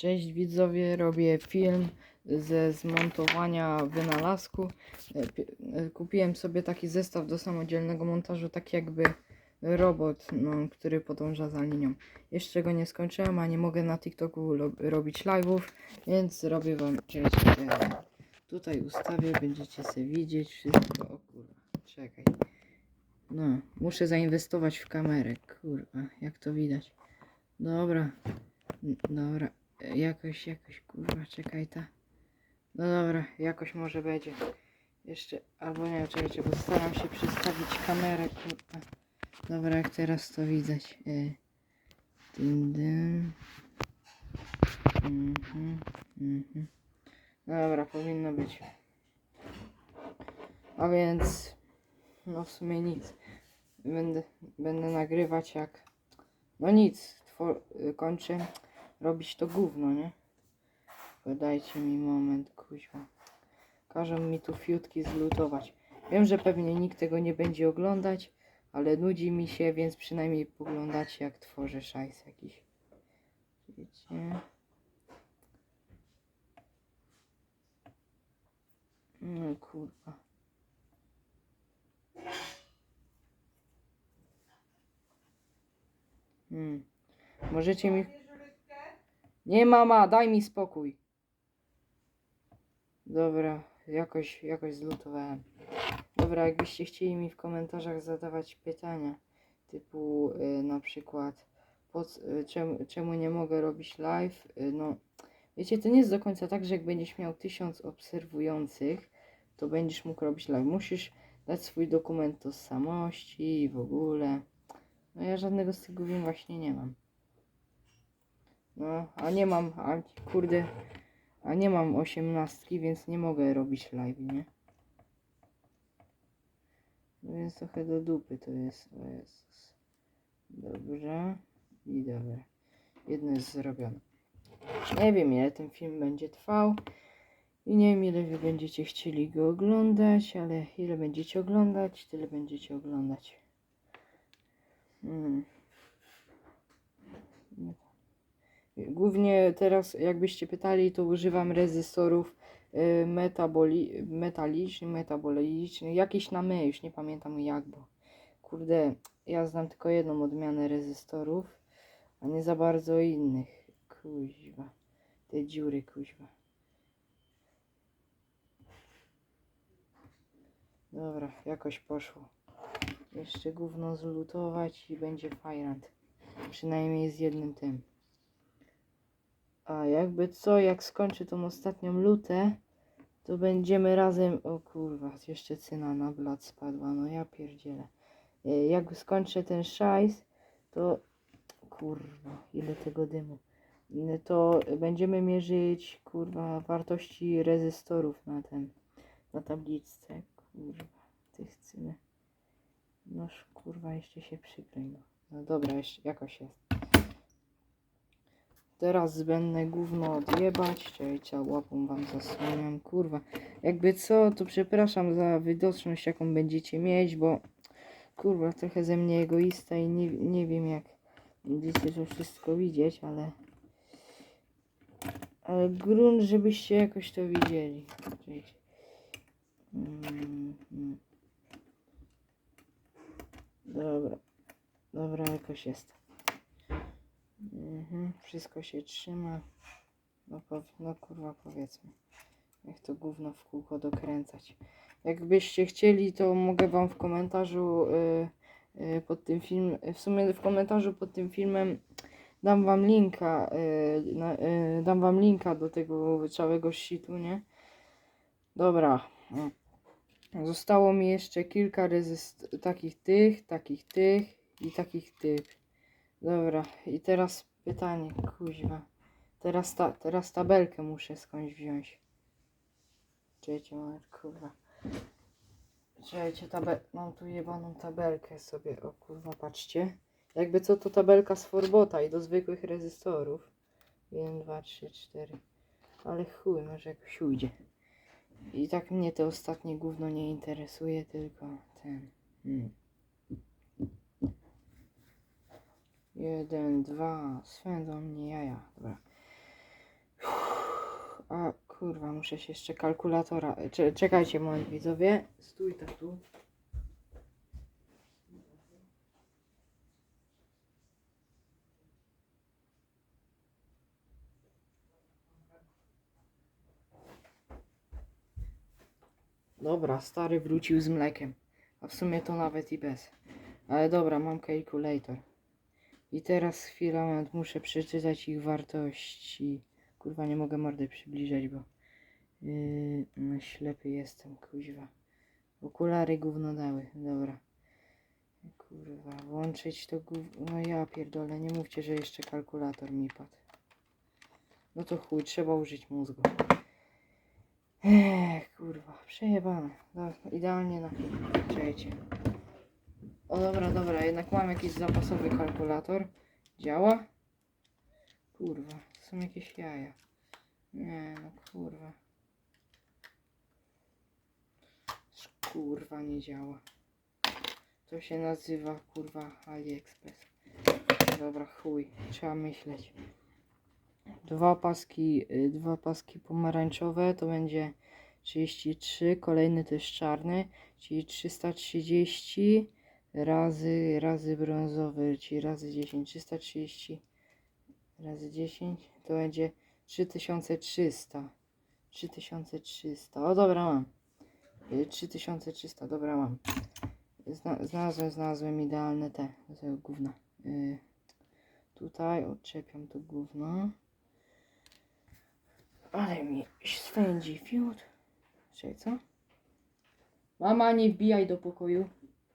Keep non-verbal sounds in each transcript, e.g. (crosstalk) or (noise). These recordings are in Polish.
Cześć widzowie, robię film ze zmontowania wynalazku. E, e, Kupiłem sobie taki zestaw do samodzielnego montażu, tak jakby robot, no, który podąża za linią. Jeszcze go nie skończyłem, a nie mogę na TikToku robić live'ów, więc zrobię wam część. Tutaj ustawię, będziecie sobie widzieć wszystko. O kurwa, czekaj. No, muszę zainwestować w kamerę, kurwa, jak to widać. Dobra, dobra, jakoś, jakoś, kurwa, czekaj ta. No dobra, jakoś może będzie. Jeszcze, albo nie czekajcie, bo staram się przystawić kamerę, kurwa. Dobra, jak teraz to widać. E, dyn, dyn. Mhm, mhm. Dobra, powinno być. A więc, no w sumie nic. Będę, będę nagrywać jak, no nic, y, kończę robić to gówno, nie? Podajcie mi moment, kuźwa. Każą mi tu fiutki zlutować. Wiem, że pewnie nikt tego nie będzie oglądać, ale nudzi mi się, więc przynajmniej poglądacie jak tworzę szajs jakiś. Wiecie? No kurwa. Hmm. Możecie mi... Nie mama, daj mi spokój. Dobra, jakoś, jakoś zlutowałem. Dobra, jakbyście chcieli mi w komentarzach zadawać pytania, typu y, na przykład po, y, czemu, czemu nie mogę robić live, y, no wiecie, to nie jest do końca tak, że jak będziesz miał tysiąc obserwujących, to będziesz mógł robić live. Musisz dać swój dokument tożsamości i w ogóle. No ja żadnego z tych gówien właśnie nie mam. No, a nie mam, a kurde, a nie mam osiemnastki, więc nie mogę robić live, nie? No więc trochę do dupy to jest. O Jezus. Dobrze. I dobra. Jedno jest zrobione. Nie wiem ile ten film będzie trwał. I nie wiem ile wy będziecie chcieli go oglądać, ale ile będziecie oglądać, tyle będziecie oglądać. Hmm. Głównie teraz, jakbyście pytali, to używam rezystorów y, metalicznych, metabolicznych, jakieś na my, już nie pamiętam jak, bo kurde, ja znam tylko jedną odmianę rezystorów, a nie za bardzo innych. Kuźwa, te dziury, kuźwa. Dobra, jakoś poszło. Jeszcze gówno zlutować i będzie fajrant. Przynajmniej z jednym tym. A jakby co, jak skończę tą ostatnią lutę, to będziemy razem. O kurwa, jeszcze cyna na blat spadła. No ja pierdzielę. E, Jak skończę ten szajs, to kurwa, ile tego dymu. E, To będziemy mierzyć kurwa wartości rezystorów na ten na tabliczce. Kurwa, tych cyny. Noż kurwa jeszcze się przykryj. No, no dobra, jeszcze jakoś jest. Teraz zbędne gówno odjebać. Czekajcie, łapą wam zasłaniam. Kurwa. Jakby co, to przepraszam za widoczność, jaką będziecie mieć, bo kurwa, trochę ze mnie egoista i nie, nie wiem, jak będziecie to wszystko widzieć, ale ale grunt, żebyście jakoś to widzieli. Czekajcie. Mm, mm. Dobra. Dobra, jakoś jest. Mhm, wszystko się trzyma. No, no kurwa powiedzmy. Jak to gówno w kółko dokręcać. Jakbyście chcieli, to mogę wam w komentarzu y, y, pod tym filmem, w sumie w komentarzu pod tym filmem dam wam linka, y, na, y, dam wam linka do tego całego shitu, nie? Dobra. Zostało mi jeszcze kilka rezyst takich tych, takich tych i takich tych. Dobra, i teraz pytanie, kuźwa. Teraz, ta, teraz tabelkę muszę skądś wziąć. Czekajcie, moment, kurwa. Czekajcie, tabel... mam tu jebaną tabelkę sobie, o kurwa, patrzcie. Jakby co, to tabelka z Forbota i do zwykłych rezystorów. 1, 2, 3, 4. Ale chuj, może jakoś ujdzie. I tak mnie to ostatnie gówno nie interesuje, tylko ten. Hmm. Jeden, dwa, swędzą mnie jaja. Dobra. A kurwa, muszę się jeszcze kalkulatora. Cze- czekajcie, moment widzowie. Stój tak tu. Dobra, stary wrócił z mlekiem. A w sumie to nawet i bez. Ale dobra, mam calculator. I teraz chwila, moment, muszę przeczytać ich wartości. Kurwa, nie mogę mordy przybliżać, bo yy, no, ślepy jestem, kuźwa. Okulary gówno dały, dobra. Kurwa, włączyć to gówno. No ja pierdolę, nie mówcie, że jeszcze kalkulator mi padł. No to chuj, trzeba użyć mózgu. Ech, kurwa, przejebane. No, idealnie na. Czekajcie. O dobra, dobra, jednak mam jakiś zapasowy kalkulator. Działa? Kurwa, są jakieś jaja. Nie, no kurwa. Kurwa, nie działa. To się nazywa kurwa AliExpress. Dobra, chuj, trzeba myśleć. Dwa paski, y, dwa paski pomarańczowe to będzie 33, kolejny to jest czarny, czyli 330 razy, razy brązowy, czyli razy 10, 330 razy 10 to będzie 3300. 3300. O dobra mam. Y, 3300, dobra mam. Zna, znalazłem, znalazłem idealne te, te gówna. Y, tutaj odczepiam to gówno. Ale mi swędzi fiut. Czekaj, co? Mama, nie wbijaj do pokoju.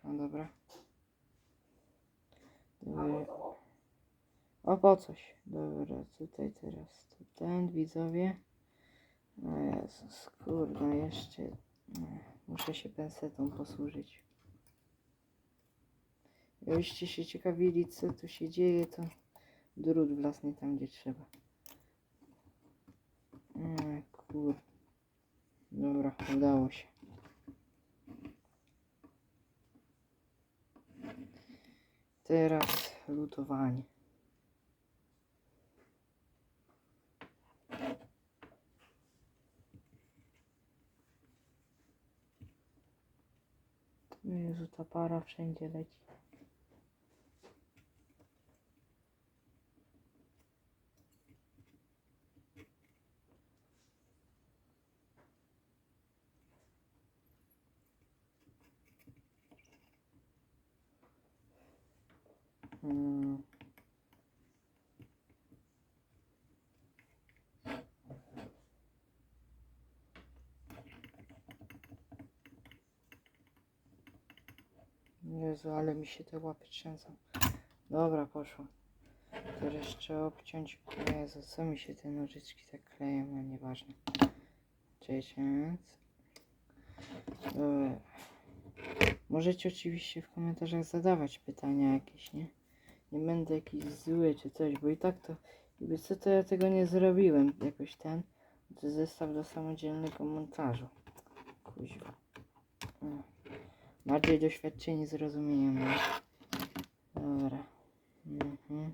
No dobra. O, po coś. Dobra, tutaj teraz ten, widzowie. O Jezus, kurwa, jeszcze... Muszę się pensetą posłużyć. Jakbyście się ciekawili, co tu się dzieje, to drut własny tam, gdzie trzeba. E, kur... Dobra, udało się. Teraz lutowanie. Jezu, ta para wszędzie leci. Hmm. Jezu, ale mi się te łapy trzęsą. Dobra, poszło. Teraz trzeba obciąć. Jezu, co mi się te nożyczki tak kleją, a nieważne. Więc. Dobra. Możecie oczywiście w komentarzach zadawać pytania jakieś, nie? Nie będę jakiś zły czy coś, bo i tak to. Jakby co to ja tego nie zrobiłem jakoś ten. To zestaw do samodzielnego montażu. Kuźwa. Mm. Bardziej doświadczeni zrozumieniem. No. Dobra. Mhm.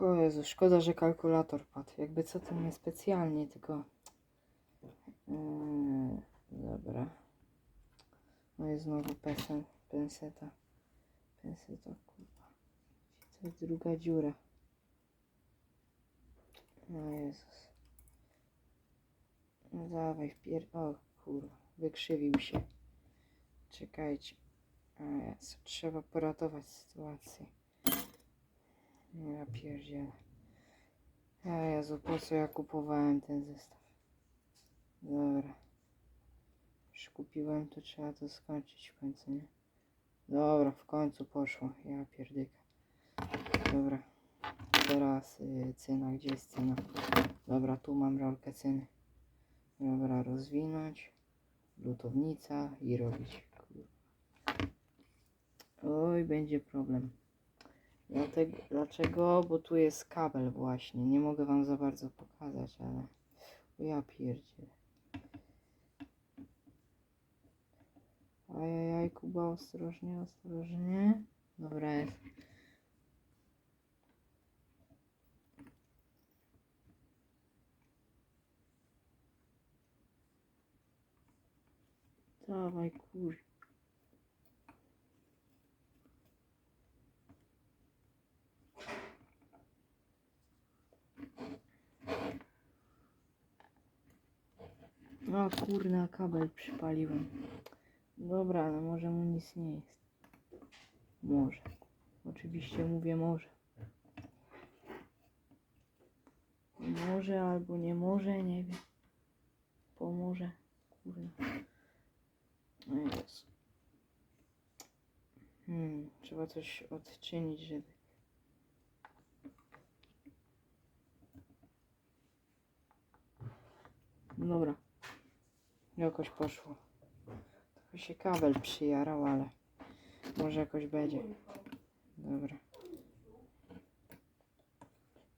O Jezu, szkoda, że kalkulator padł. Jakby co to nie specjalnie, tylko... Yy, dobra. No i znowu pesen, penseta. Penseta, kurwa. To jest druga dziura. No Jezus. No dawaj, wpier... O kurwa, wykrzywił się. Czekajcie. A Jezu, trzeba poratować sytuację. No ja pierdzielę. A Jezu, po co ja kupowałem ten zestaw? Dobra. Już kupiłem, to trzeba to skończyć w końcu, nie? Dobra, w końcu poszło. Ja pierdyka. Dobra. Teraz y, cyna, gdzie jest cyna? Dobra, tu mam rolkę cyny. Dobra, rozwinąć. Lutownica i robić. Oj, będzie problem. Dlatego, dlaczego? Bo tu jest kabel właśnie. Nie mogę wam za bardzo pokazać, ale... Ja pierdzielę. Ajajaj, Kuba, ostrożnie, ostrożnie. Dobra jest. Dawaj, kur... O kurna, kabel przypaliłem. Dobra, ale może mu nic nie jest. Może. Oczywiście mówię może. Może albo nie może, nie wiem. Pomoże. Kurna. No jest. Hmm, trzeba coś odczynić, żeby... Dobra. Jakoś poszło. Trochę się kabel przyjarał, ale może jakoś będzie. Dobra.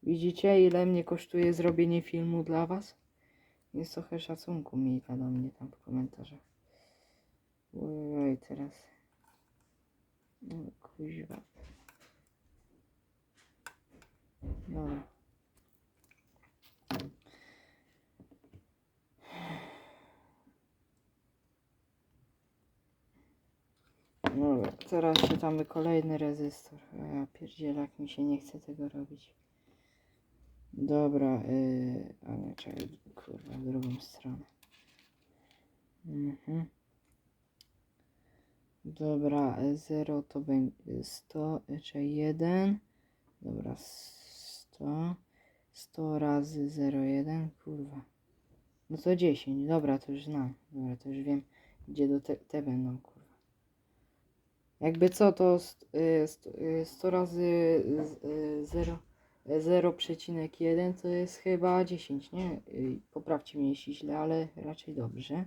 Widzicie, ile mnie kosztuje zrobienie filmu dla was? Jest trochę szacunku miejta do mnie tam w komentarzach. Oj, teraz. No kuźwa. Dobra. Dobra, teraz czytamy kolejny rezystor. A ja pierdzielę, jak mi się nie chce tego robić. Dobra, yy, ale czekaj, kurwa, w drugą stronę. Mhm. Dobra, 0 to będzie 100, czyli 1. Dobra, 100. 100 razy 0,1, kurwa. No to 10, dobra, to już znam. Dobra, to już wiem, gdzie do te, te będą, kurwa. Jakby co, to st- y, st- y, 100 razy y, y, 0, 0,1 to jest chyba 10, nie? Poprawcie mnie jeśli źle, ale raczej dobrze.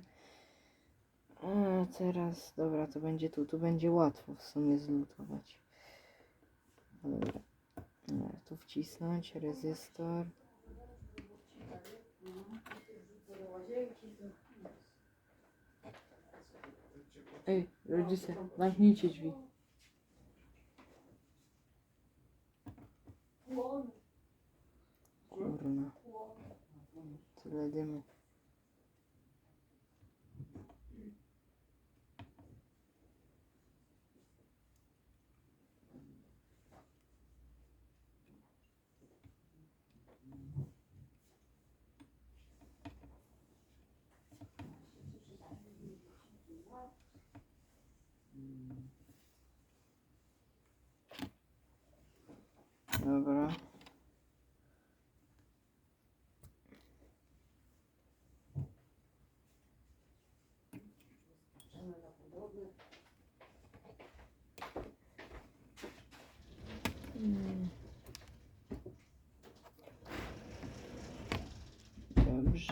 A teraz, dobra, to będzie tu, tu będzie łatwo w sumie zlutować. Dobra, tu wcisnąć, rezystor. Ej, rodzice, zamknijcie drzwi. Kurna. Tyle dymu.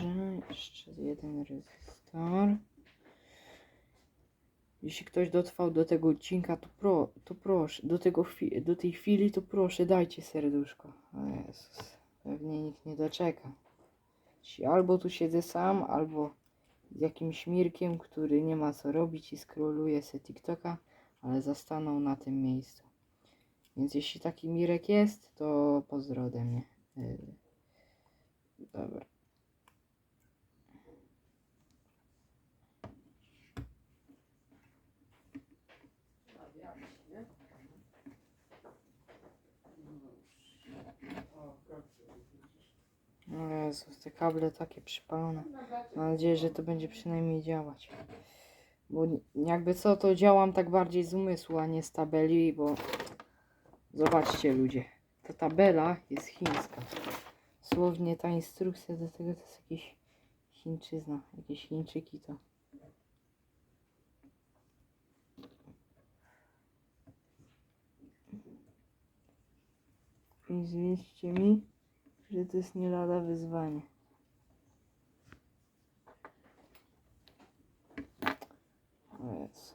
Dobrze, jeszcze jeden rezystor. Jeśli ktoś dotrwał do tego odcinka, to, pro, to proszę, do, tego do tej chwili, to proszę, dajcie serduszko. O Jezus, pewnie nikt nie doczeka. Albo tu siedzę sam, albo z jakimś Mirkiem, który nie ma co robić i skroluje se TikToka, ale zastanął na tym miejscu. Więc jeśli taki Mirek jest, to pozdro mnie. Yy, Dobra. O Jezus, te kable takie przypalone. Mam nadzieję, że to będzie przynajmniej działać. Bo jakby co, to działam tak bardziej z umysłu, a nie z tabeli, bo zobaczcie ludzie, ta tabela jest chińska. Słownie ta instrukcja do tego to jest jakieś Chińczyzna, jakieś Chińczyki to. I zwierzcie mi, że to jest nie lada wyzwanie. O Jezu.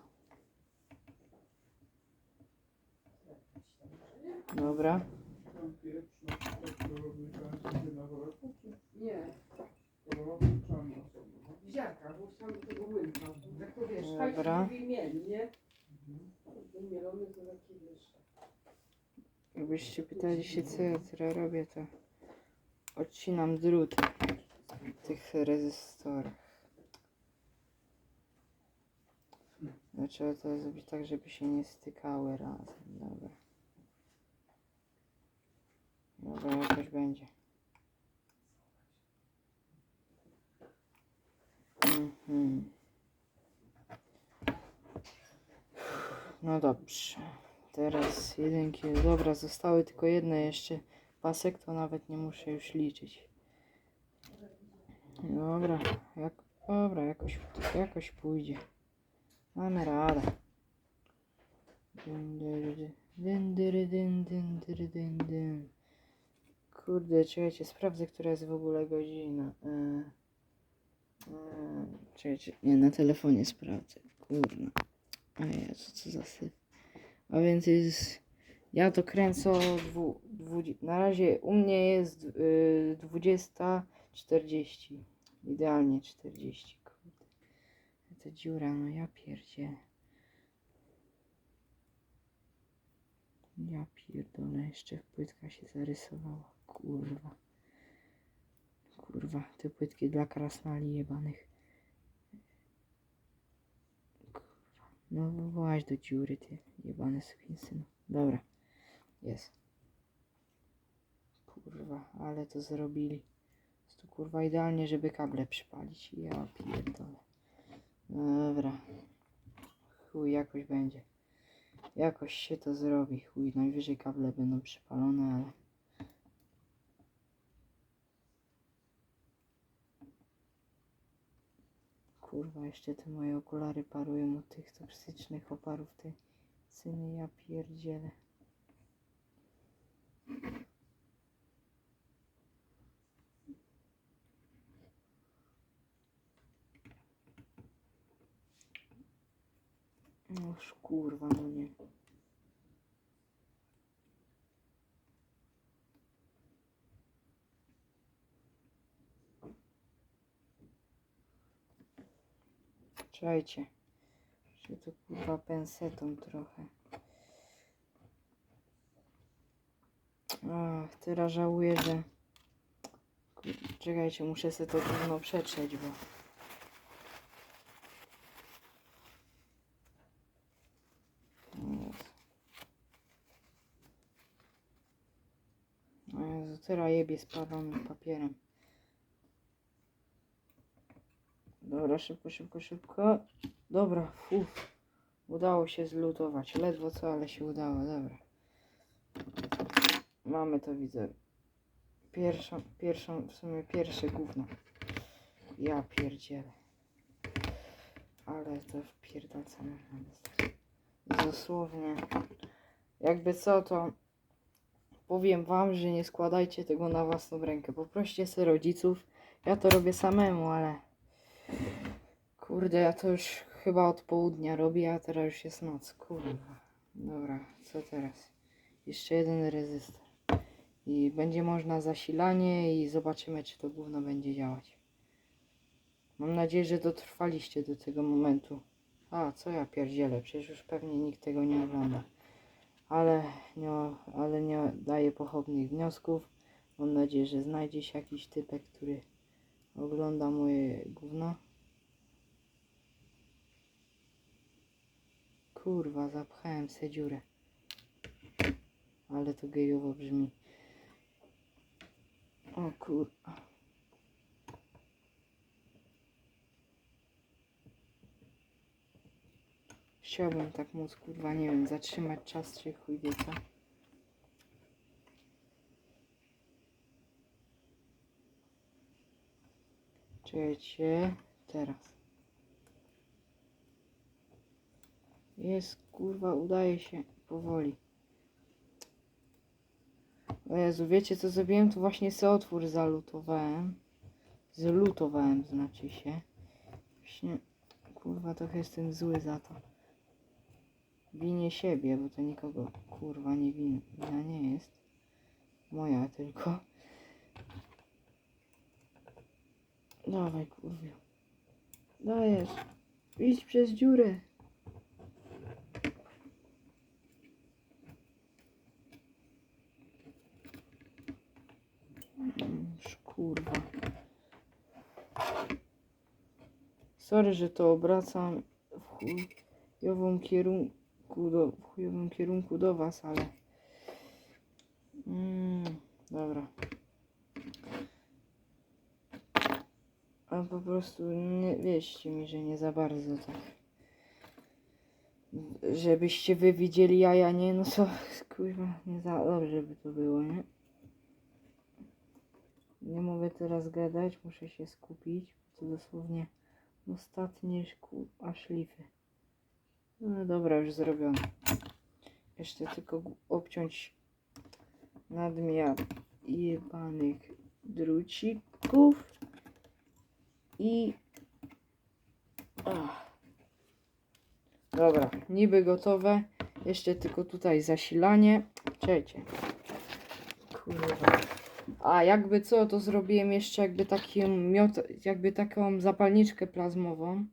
Dobra. Nie, ziarka, bo do tego łynka. To wiesz, Dobra. fajnie żeby mieli, nie? Ten mielony to taki wiesz. Jakbyście pytali się, co ja teraz robię, to odcinam drut w tych rezystorach. Trzeba to zrobić tak, żeby się nie stykały razem. Dobra. Dobra, jakoś będzie. Mhm. No dobrze. Teraz jedynki. Dobra, zostały tylko jedne jeszcze. Pasek to nawet nie muszę już liczyć. Dobra, jak, dobra, jakoś, jakoś pójdzie. Mamy radę. Kurde, czekajcie, sprawdzę, która jest w ogóle godzina. E, e, czekajcie, nie, na telefonie sprawdzę. Kurna. A Jezu, co za syf. A więc jest... Ja to kręcę o dwu, dwudzi- Na razie u mnie jest y, 20.40. Idealnie 40. Kurde. Ta dziura, no ja pierdzie. Ja pierdolę, jeszcze płytka się zarysowała. Kurwa. Kurwa, te płytki dla krasnali jebanych. Kurwa. No właź do dziury, ty jebany synu. Dobra. Jest. Kurwa, ale to zrobili. To kurwa idealnie, żeby kable przypalić. Ja pierdolę. Dobra. Chuj, jakoś będzie. Jakoś się to zrobi. Chuj, najwyżej kable będą przypalone, ale... Kurwa, jeszcze te moje okulary parują od tych toksycznych oparów tej syny, ja pierdzielę. Noż kurwa, no nie. Czekajcie. Czy to kurwa pensetą trochę. Ach, teraz żałuję, że... Czekajcie, muszę sobie to trudno przetrzeć, bo... O Jezu. Teraz jebie spalonym papierem. Dobra, szybko, szybko, szybko. Dobra, uff. Udało się zlutować. Ledwo co, ale się udało, dobra. Mamy to, widzę. Pierwszą, pierwszą, w sumie pierwsze gówno. Ja pierdzielę. Ale to wpierdalcane. Dosłownie. Jakby co, to powiem wam, że nie składajcie tego na własną rękę. Poproście sobie rodziców. Ja to robię samemu, ale... Kurde, ja to już chyba od południa robię, a teraz już jest noc. Kurwa. Dobra, co teraz? Jeszcze jeden rezystor. I będzie można zasilanie i zobaczymy, czy to gówno będzie działać. Mam nadzieję, że dotrwaliście do tego momentu. A, co ja pierdzielę, przecież już pewnie nikt tego nie ogląda. Ale nie, ale nie daję pochopnych wniosków. Mam nadzieję, że znajdzie się jakiś typek, który ogląda moje gówno. Kurwa, zapchałem se dziurę. Ale to gejowo brzmi. O kurwa. Chciałbym tak móc, kurwa, nie wiem, zatrzymać czas czy chuj wie co. Czekajcie, teraz. Jest, kurwa, udaje się powoli. O Jezu, wiecie co zrobiłem? Tu właśnie sobie otwór zalutowałem. Zlutowałem, znaczy się. Właśnie, kurwa, trochę jestem zły za to. Winię siebie, bo to nikogo, kurwa, nie win, wina nie jest. Moja tylko. Dawaj, kurwa. Dajesz. Idź przez dziurę. Kurwa. Sorry, że to obracam w chuj. chujowym kierunku do, w chujowym kierunku do was, ale mm, dobra. A po prostu nie wierzcie mi, że nie za bardzo tak. Żebyście wy widzieli, a ja nie, no co, (laughs) kurwa, nie za dobrze by to było, nie? Nie mogę teraz gadać, muszę się skupić. To dosłownie ostatnie szkół, a szlify. No dobra, już zrobione. Jeszcze tylko obciąć nadmiar jebanych drucików i... Ach. Dobra, niby gotowe. Jeszcze tylko tutaj zasilanie. Czekajcie. Kurwa. A jakby co, to zrobiłem jeszcze jakby taką miot, jakby taką zapalniczkę plazmową.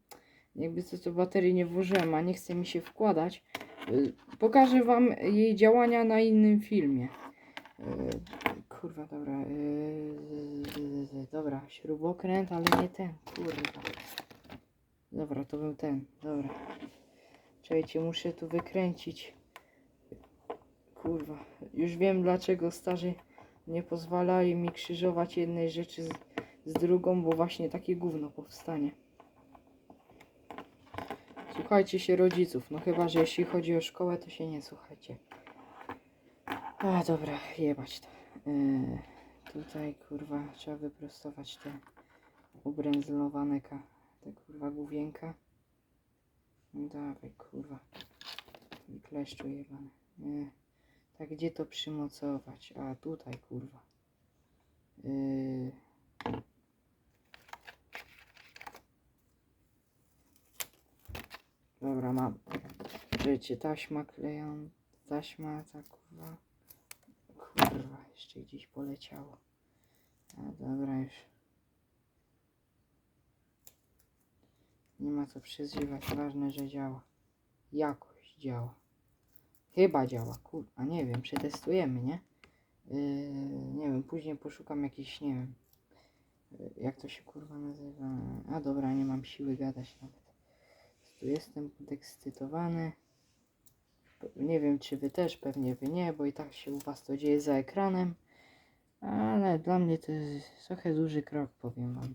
Jakby co, to baterii nie włożyłem, a nie chce mi się wkładać. Y, Pokażę wam jej działania na innym filmie. Y, Kurwa, dobra. y, Dobra, śrubokręt, ale nie ten, kurwa. Dobra, to był ten, dobra. Czekajcie, muszę tu wykręcić. Kurwa, już wiem dlaczego starzy nie pozwalali mi krzyżować jednej rzeczy z, z drugą, bo właśnie takie gówno powstanie. Słuchajcie się rodziców, no chyba, że jeśli chodzi o szkołę, to się nie słuchajcie. A dobra, jebać to. Yy, tutaj kurwa trzeba wyprostować te ubrędzlowane ka, te kurwa główienka. No dawaj kurwa. I kleszczu jebane. Nie. Tak, gdzie to przymocować? A, tutaj, kurwa. Yy... Dobra, mam. Wiecie, taśma kleją. Taśma, ta kurwa. Kurwa, jeszcze gdzieś poleciało. A, dobra, już. Nie ma co przyzywać, ważne, że działa. Jakoś działa. Chyba działa, kurwa, nie wiem, przetestujemy, nie? Yy, nie wiem, później poszukam jakiś, nie wiem, jak to się kurwa nazywa. A dobra, nie mam siły gadać nawet. Jestem podekscytowany. Nie wiem, czy wy też, pewnie wy nie, bo i tak się u was to dzieje za ekranem. Ale dla mnie to jest trochę duży krok, powiem wam.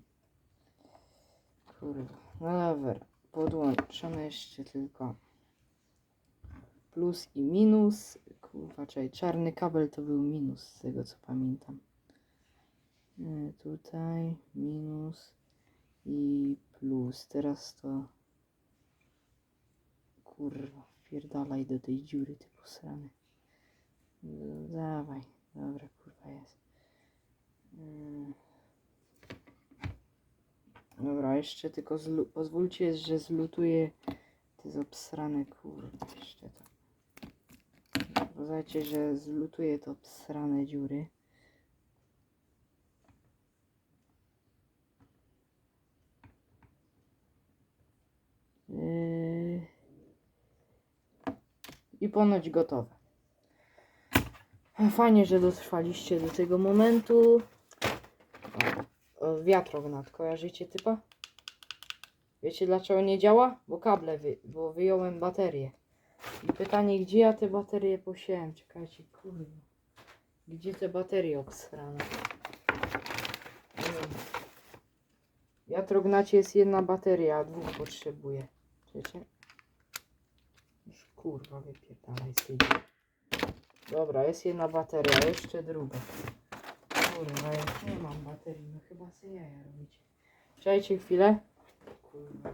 Kurwa, no dobra, podłączone jeszcze tylko plus i minus. Kurwa, czekaj, czarny kabel to był minus, z tego co pamiętam. E, Tutaj minus i plus. Teraz to... Kurwa, wpierdalaj do tej dziury, ty posrany. No, Dawaj, dobra, kurwa jest. Mm. Dobra, jeszcze tylko pozwólcie, że zlutuję te obsrane kurwa jeszcze to. Poznajcie, że zlutuję to obsrane dziury. Ponoć gotowe. Fajnie, że dotrwaliście do tego momentu. Wiatrognar, kojarzycie typa? Wiecie dlaczego nie działa? Bo kable, wy, bo wyjąłem baterię. I pytanie, gdzie ja te baterie posiałem? Czekajcie, kurwa. Gdzie te baterie obsrane? Wiatrognacie jest jedna bateria, a dwóch potrzebuję. Wiecie? Kurwa wypierdalaj z tej. Dobra, jest jedna bateria, jeszcze druga. Kurwa, ja nie mam baterii, no chyba sobie jaja robicie. Czekajcie chwilę. Kurwa,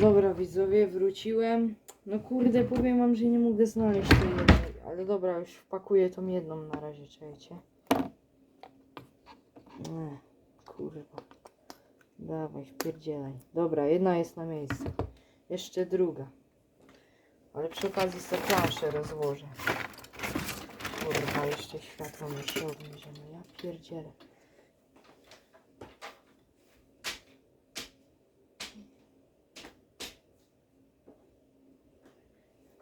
Dobra widzowie, wróciłem. No kurde, powiem wam, że nie mogę znaleźć tej jednej. Ale dobra, już wpakuję tą jedną na razie, czekajcie. Nie, kurwa. Dawaj, wpierdzielaj. Dobra, jedna jest na miejscu. Jeszcze druga. Ale przy okazji sobie planszę rozłożę. Kurwa, jeszcze światło mi się obniży. No ja pierdzielę.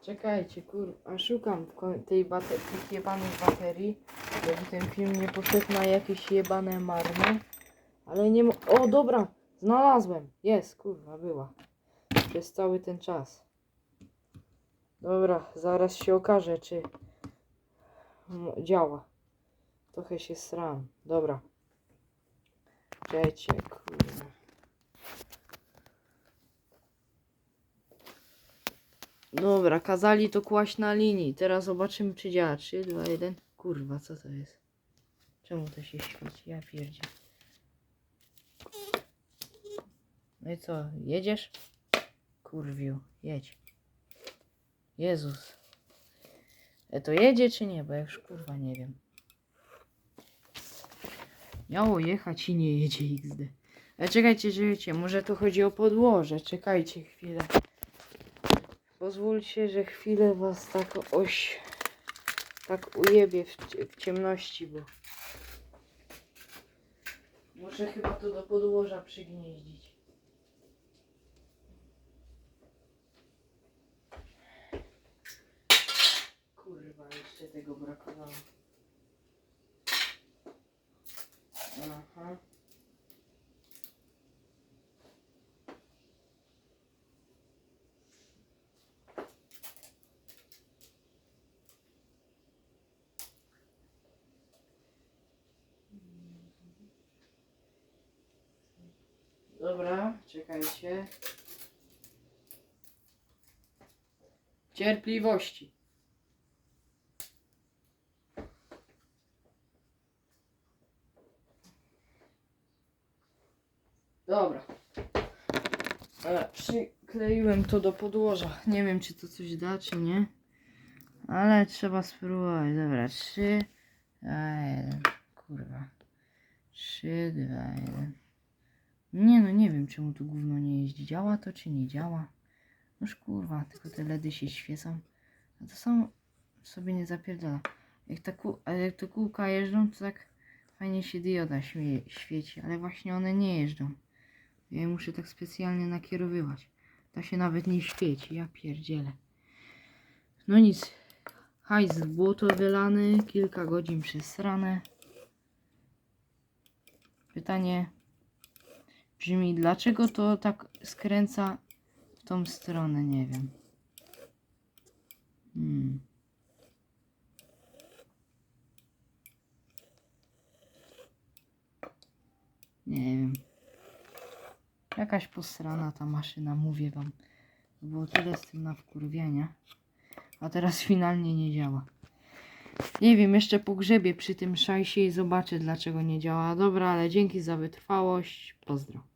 Czekajcie, kurwa, szukam tej bate- tych jebanych baterii, żeby ten film nie poszedł na jakieś jebane marne. Ale nie mo- O, dobra! Znalazłem! Jest, kurwa, była. Przez cały ten czas. Dobra, zaraz się okaże, czy działa. Trochę się sram. Dobra. Czekajcie, kurwa. Dobra, kazali to kłaść na linii. Teraz zobaczymy, czy działa. 3, 2, 1. Kurwa, co to jest? Czemu to się świeci? Ja pierdzie. No i co, jedziesz? Kurwiu, jedź. Jezus. E to jedzie czy nie? Bo ja już kurwa nie wiem. Miało jechać i nie jedzie XD. Ale czekajcie, wiecie, może tu chodzi o podłoże. Czekajcie chwilę. Pozwólcie, że chwilę was tak oś tak ujebie w, w ciemności, bo muszę chyba to do podłoża przygnieździć. Kurwa, jeszcze tego brakowało. Aha. Dobra, czekajcie. Cierpliwości. Dobra. E, przykleiłem to do podłoża. Nie wiem, czy to coś da, czy nie. Ale trzeba spróbować. Dobra, 3, 2, 1. Kurwa. 3, 2, 1. Nie no, nie wiem czemu tu gówno nie jeździ. Działa to czy nie działa? Noż kurwa, tylko te LEDy się świecą. A to są sobie nie zapierdala. Jak, ta kół, jak te kółka jeżdżą, to tak fajnie się dioda śmie, świeci, ale właśnie one nie jeżdżą. Ja je muszę tak specjalnie nakierowywać. Ta się nawet nie świeci, ja pierdzielę. No nic. Hajs w błoto wylany, kilka godzin przesrane. Pytanie brzmi, dlaczego to tak skręca w tą stronę, nie wiem. Hmm. Nie wiem. Jakaś posrana ta maszyna, mówię wam. Było tyle z tym na wkurwiania. A teraz finalnie nie działa. Nie wiem, jeszcze pogrzebię przy tym szajsie i zobaczę dlaczego nie działa. Dobra, ale dzięki za wytrwałość. Pozdro.